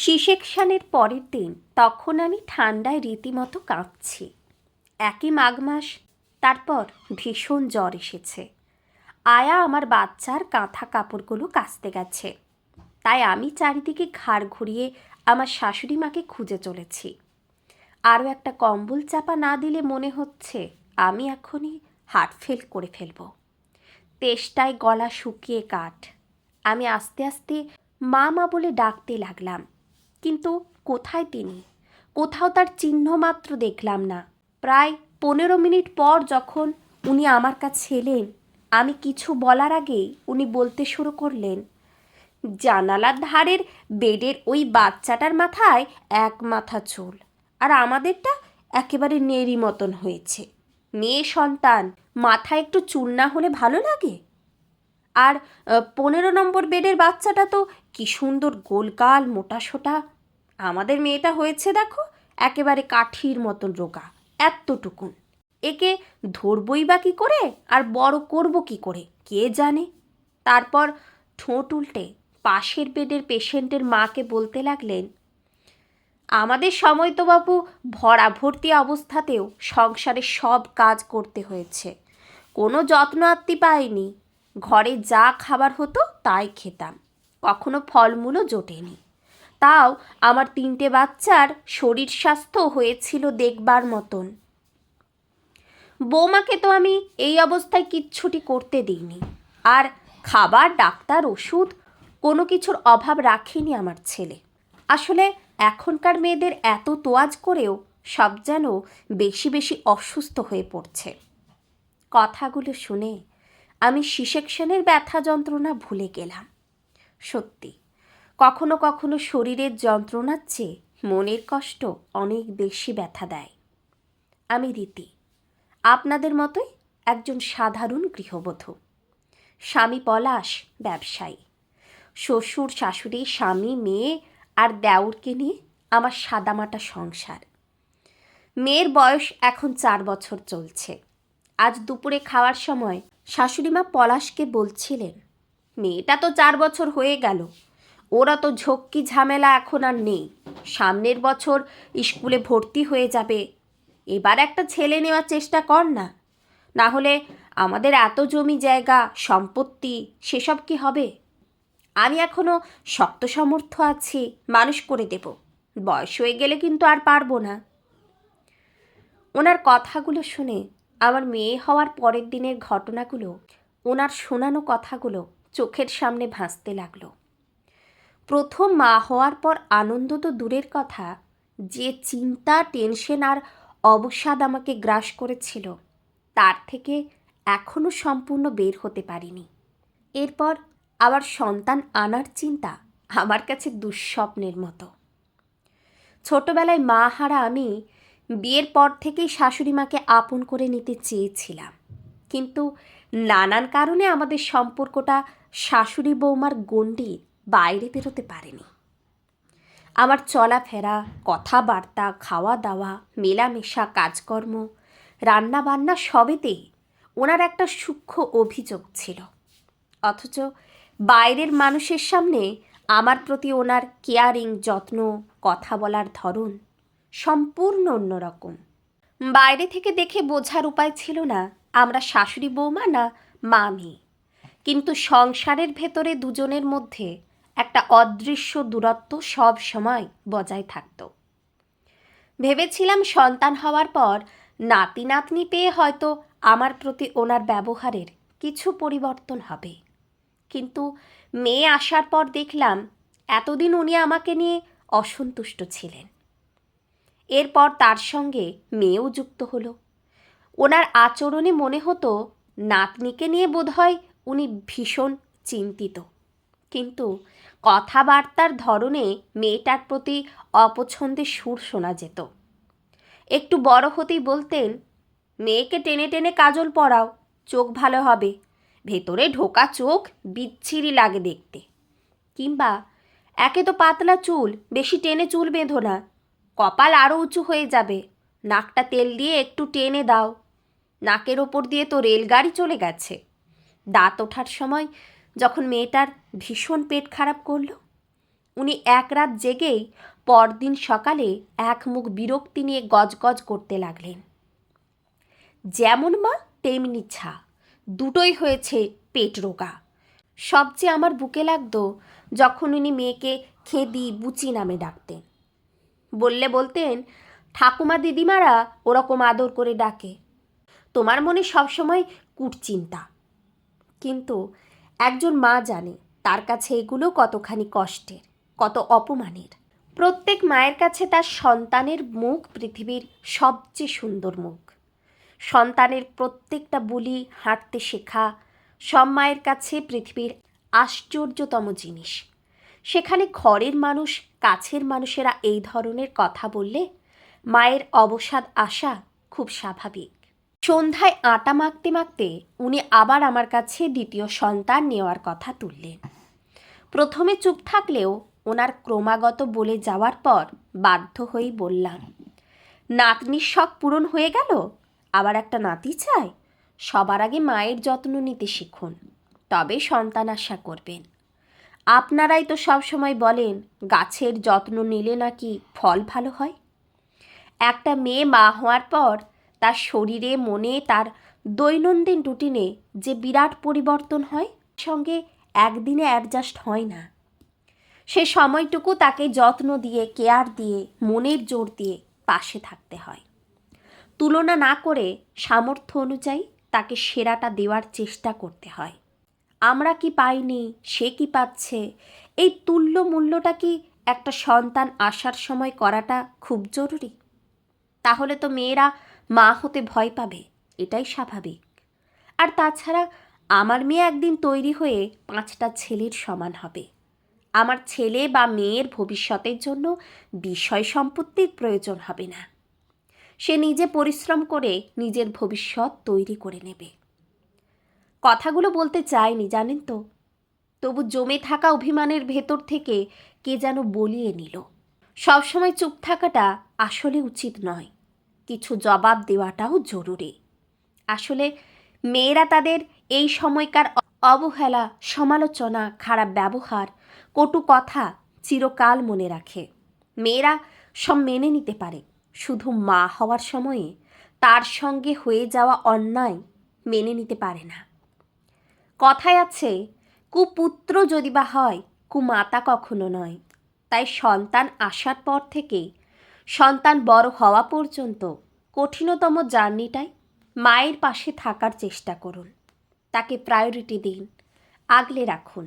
C সেকশনের পরের দিন তখন আমি ঠান্ডায় রীতিমতো কাঁপছি। একই মাঘ মাস তারপর ভীষণ জ্বর এসেছে। আয়া আমার বাচ্চার কাঁথা কাপড়গুলো কাচতে গেছে। তাই আমি চারিদিকে ঘাড় ঘুরিয়ে আমার শাশুড়ি মাকে খুঁজে চলেছি। আরও একটা কম্বল চাপা না দিলে মনে হচ্ছে আমি এখনই হার্ট ফেল করে ফেলব। তেষ্টায় গলা শুকিয়ে কাঠ। আমি আস্তে আস্তে মা মা বলে ডাকতে লাগলাম। কিন্তু কোথায় তিনি? কোথাও তার চিহ্ন মাত্র দেখলাম না। প্রায় পনেরো মিনিট পর যখন উনি আমার কাছে এলেন, আমি কিছু বলার আগেই উনি বলতে শুরু করলেন, জানালার ধারের বেডের ওই বাচ্চাটার মাথায় এক মাথা চুল, আর আমাদেরটা একেবারে নেরি মতন হয়েছে। মেয়ে সন্তান, মাথায় একটু চুল না হলে ভালো লাগে? আর, পনেরো নম্বর বেডের বাচ্চাটা তো কি সুন্দর গোলকাল মোটা সোটা আমাদের মেয়েটা হয়েছে দেখো, একেবারে কাঠির মতন রোগা, এতটুকুন। একে ধরবই বা কী করে, আর বড় করব কি করে, কে জানে? তারপর ঠোঁট উল্টে পাশের বেডের পেশেন্টের মাকে বলতে লাগলেন, আমাদের সময় তো বাবু ভরা ভর্তি অবস্থাতেও সংসারে সব কাজ করতে হয়েছে। কোনো যত্ন আত্মি পাইনি। ঘরে যা খাবার হতো তাই খেতাম। কখনো ফলমূলও জোটেনি। তাও আমার তিনটে বাচ্চার শরীর স্বাস্থ্য হয়েছিল দেখবার মতন। বৌমাকে তো আমি এই অবস্থায় কিচ্ছুটি করতে দিইনি। আর খাবার, ডাক্তার, ওষুধ কোনো কিছুর অভাব রাখেনি আমার ছেলে। আসলে এখনকার মেয়েদের এত তোয়াজ করেও সব যেন বেশি বেশি অসুস্থ হয়ে পড়ছে। কথাগুলো শুনে আমি সিসেকশনের ব্যথা যন্ত্রণা ভুলে গেলাম। সত্যি। কখনো কখনো শরীরের যন্ত্রণার চেয়ে মনের কষ্ট অনেক বেশি ব্যথা দেয়। আমি রীতি। আপনাদের মতোই একজন সাধারণ গৃহবধূ। স্বামী পলাশ, ব্যবসায়ী। শ্বশুর, শাশুড়ি, স্বামী, মেয়ে আর দেওরকে নিয়ে আমার সাদামাটা সংসার। মেয়ের বয়স এখন চার বছর চলছে। আজ দুপুরে খাওয়ার সময় শাশুড়িমা পলাশকে বলছিলেন, মেয়েটা তো চার বছর হয়ে গেল ওরা তো ঝক্কি ঝামেলা এখন আর নেই। সামনের বছর স্কুলে ভর্তি হয়ে যাবে। এবার একটা ছেলে নেওয়ার চেষ্টা কর না। না হলে আমাদের এত জমি জায়গা, সম্পত্তি, সেসব কি হবে? আমি এখনও শক্ত সমর্থ আছি, মানুষ করে দেব। বয়স হয়ে গেলে কিন্তু আর পারব না। ওনার কথাগুলো শুনে আমার মেয়ে হওয়ার পরের দিনের ঘটনাগুলো, ওনার শোনানো কথাগুলো চোখের সামনে ভাসতে লাগল। প্রথম মা হওয়ার পর আনন্দ তো দূরের কথা। যে চিন্তা, টেনশন আর অবসাদ আমাকে গ্রাস করেছিল, তার থেকে এখনও সম্পূর্ণ বের হতে পারিনি। এরপর আবার সন্তান আনার চিন্তা আমার কাছে দুঃস্বপ্নের মতো। ছোটবেলায় মা হারা আমি বিয়ের পর থেকেই শাশুড়ি মাকে আপন করে নিতে চেয়েছিলাম। কিন্তু নানান কারণে আমাদের সম্পর্কটা শাশুড়ি বৌমার গণ্ডির বাইরে বেরোতে পারেনি। আমার চলাফেরা, কথাবার্তা খাওয়া দাওয়া মেলামেশা, কাজকর্ম রান্না বান্না সবেতেই ওনার একটা সূক্ষ্ম অভিযোগ ছিল। অথচ বাইরের মানুষের সামনে আমার প্রতি ওনার কেয়ারিং, যত্ন, কথা বলার ধরন সম্পূর্ণ অন্যরকম। বাইরে থেকে দেখে বোঝার উপায় ছিল না, আমরা শাশুড়ি বৌমা না মা মেয়ে কিন্তু সংসারের ভেতরে দুজনের মধ্যে একটা অদৃশ্য দূরত্ব সব সময় বজায় থাকত। ভেবেছিলাম সন্তান হওয়ার পর নাতি নাতনি পেয়ে হয়তো আমার প্রতি ওনার ব্যবহারের কিছু পরিবর্তন হবে। কিন্তু মেয়ে আসার পর দেখলাম এতদিন উনি আমাকে নিয়ে অসন্তুষ্ট ছিলেন। এরপর তার সঙ্গে মেয়েও যুক্ত হলো। ওনার আচরণে মনে হতো নাতনিকে নিয়ে বোধহয় উনি ভীষণ চিন্তিত। কিন্তু কথাবার্তার ধরনে মেয়েটার প্রতি অপছন্দের সুর শোনা যেত। একটু বড় হতেই বলতেন, মেয়েকে টেনে টেনে কাজল পরাও, চোখ ভালো হবে, ভেতরে ঢোকা চোখ বিচ্ছিরি লাগে দেখতে। কিংবা একে তো পাতলা চুল, বেশি টেনে চুল বেঁধো না, কপাল আরও উঁচু হয়ে যাবে, নাকটা তেল দিয়ে একটু টেনে দাও, নাকের ওপর দিয়ে তো রেলগাড়ি চলে গেছে। দাঁত ওঠার সময় যখন মেয়েটার ভীষণ পেট খারাপ করল, উনি এক রাত জেগেই পরদিন সকালে এক মুখ বিরক্তি নিয়ে গজগজ করতে লাগলেন। যেমন মা, তেমনি ছা, দুটোই হয়েছে পেট রোগা। সবচেয়ে আমার বুকে লাগতো যখন উনি মেয়েকে খেদি বুচি নামে ডাকতেন। বললে বলতেন, ঠাকুমা দিদিমারা ওরকম আদর করে ডাকে। তোমার মনে সবসময় কুটচিন্তা। কিন্তু একজন মা জানে তার কাছে এগুলো কতখানি কষ্টের, কত অপমানের। প্রত্যেক মায়ের কাছে তার সন্তানের মুখ পৃথিবীর সবচেয়ে সুন্দর মুখ। সন্তানের প্রত্যেকটা বুলি হাঁটতে শেখা সব মায়ের কাছে পৃথিবীর আশ্চর্যতম জিনিস। সেখানে ঘরের মানুষ, কাছের মানুষেরা এই ধরনের কথা বললে মায়ের অবসাদ আসা খুব স্বাভাবিক। সন্ধ্যায় আটা মাখতে মাখতে উনি আবার আমার কাছে দ্বিতীয় সন্তান নেওয়ার কথা তুললেন। প্রথমে চুপ থাকলেও ওনার ক্রমাগত বলে যাওয়ার পর বাধ্য হয়েই বললাম, নাতনির শখ পূরণ হয়ে গেল? আবার একটা নাতি চাই? সবার আগে মায়ের যত্ন নিতে শিখুন, তবে সন্তান আশা করবেন। আপনারাই তো সব সময় বলেন, গাছের যত্ন নিলে নাকি ফল ভালো হয়? একটা মেয়ে মা হওয়ার পর তার শরীরে, মনে, তার দৈনন্দিন রুটিনে যে বিরাট পরিবর্তন হয় সঙ্গে একদিনে অ্যাডজাস্ট হয় না। সে সময়টুকু তাকে যত্ন দিয়ে কেয়ার দিয়ে, মনের জোর দিয়ে পাশে থাকতে হয়। তুলনা না করে সামর্থ্য অনুযায়ী তাকে সেরাটা দেওয়ার চেষ্টা করতে হয়। আমরা কি পাইনি? সে কি পাচ্ছে? এই তুল্য মূল্যটা কি একটা সন্তান আসার সময় করাটা খুব জরুরি? তাহলে তো মেয়েরা মা হতে ভয় পাবে, এটাই স্বাভাবিক। আর তাছাড়া আমার মেয়ে একদিন তৈরি হয়ে পাঁচটা ছেলের সমান হবে। আমার ছেলে বা মেয়ের ভবিষ্যতের জন্য বিষয় সম্পত্তির প্রয়োজন হবে না। সে নিজে পরিশ্রম করে নিজের ভবিষ্যৎ তৈরি করে নেবে। কথাগুলো বলতে চাইনি জানেন তো? তবু জমে থাকা অভিমানের ভেতর থেকে কে যেন বলিয়ে নিল, সবসময় চুপ থাকাটা আসলে উচিত নয়। কিছু জবাব দেওয়াটাও জরুরি। আসলে মেয়েরা তাদের এই সময়কার অবহেলা, সমালোচনা, খারাপ ব্যবহার, কটু কথা চিরকাল মনে রাখে। মেয়েরা সব মেনে নিতে পারে। শুধু মা হওয়ার সময়ে তার সঙ্গে হয়ে যাওয়া অন্যায় মেনে নিতে পারে না। কথায় আছে, কুপুত্র যদি বা হয়, কুমাতা কখনো নয়। তাই সন্তান আসার পর থেকে সন্তান বড় হওয়া পর্যন্ত কঠিনতম জার্নিটাই মায়ের পাশে থাকার চেষ্টা করুন। তাকে প্রায়োরিটি দিন, আগলে রাখুন।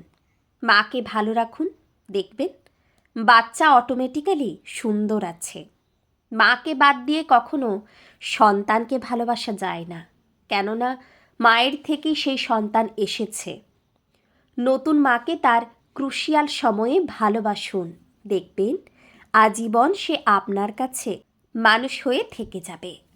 মাকে ভালো রাখুন, দেখবেন বাচ্চা অটোমেটিক্যালি সুন্দর আছে। মাকে বাদ দিয়ে কখনো সন্তানকে ভালোবাসা যায় না, কেননা মায়ের থেকেই সেই সন্তান এসেছে। নতুন মাকে তার ক্রুশিয়াল সময়ে ভালোবাসুন, দেখবেন আজীবন সে আপনার কাছে মানুষ হয়ে থেকে যাবে।